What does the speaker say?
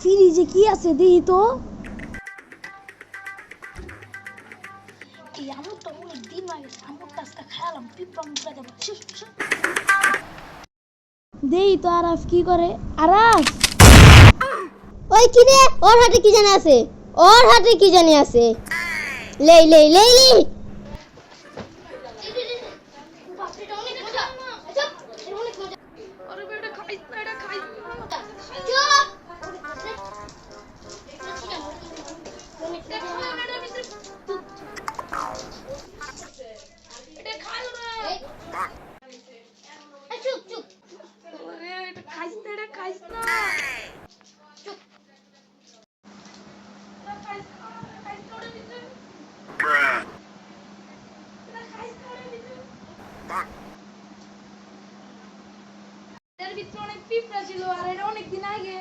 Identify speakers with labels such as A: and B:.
A: ফ্রিজে কি আছে দেখি তো। দেই তো আরাফ কি করে? আরাফ!
B: ওই কি রে? ওর হাতে কি জানি আছে? ওর হাতে কি জানি আছে? লেই লেই লেই লেই!
C: আরে বেটা খাইস না ভিতরে অনেক পিঁপড়া ছিল আর এটা অনেক দিন আগে।